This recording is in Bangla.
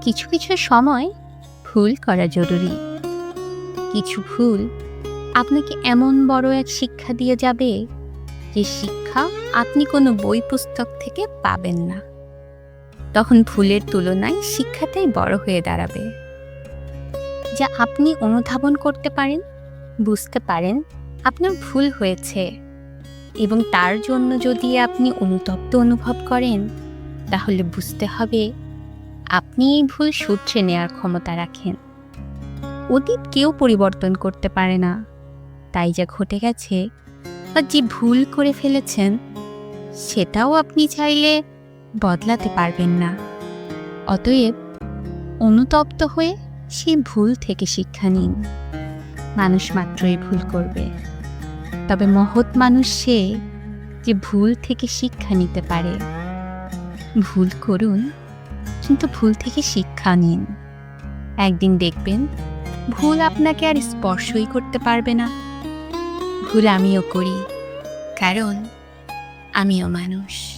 কিছু কিছু সময় ভুল করা জরুরি। কিছু ভুল আপনাকে এমন বড় এক শিক্ষা দিয়ে যাবে যে শিক্ষা আপনি কোনো বই পুস্তক থেকে পাবেন না। তখন ভুলের তুলনায় শিক্ষাটাই বড় হয়ে দাঁড়াবে। যা আপনি অনুধাবন করতে পারেন, বুঝতে পারেন আপনার ভুল হয়েছে এবং তার জন্য যদি আপনি অনুতপ্ত অনুভব করেন, তাহলে বুঝতে হবে আপনি এই ভুল সূত্রে নেওয়ার ক্ষমতা রাখেন। অতীত কেউ পরিবর্তন করতে পারে না। তাই যা ঘটে গেছে বা যে ভুল করে ফেলেছেন, সেটাও আপনি চাইলে বদলাতে পারবেন না। অতএব অনুতপ্ত হয়ে সেই ভুল থেকে শিক্ষা নিন। মানুষ মাত্রই ভুল করবে। তবে মহৎ মানুষ সে যে ভুল থেকে শিক্ষা নিতে পারে। ভুল করুন কিন্তু ভুল থেকে শিক্ষা নিন। একদিন দেখবেন, ভুল আপনাকে আর স্পর্শই করতে পারবে না। ভুল আমিও করি, কারণ আমিও মানুষ।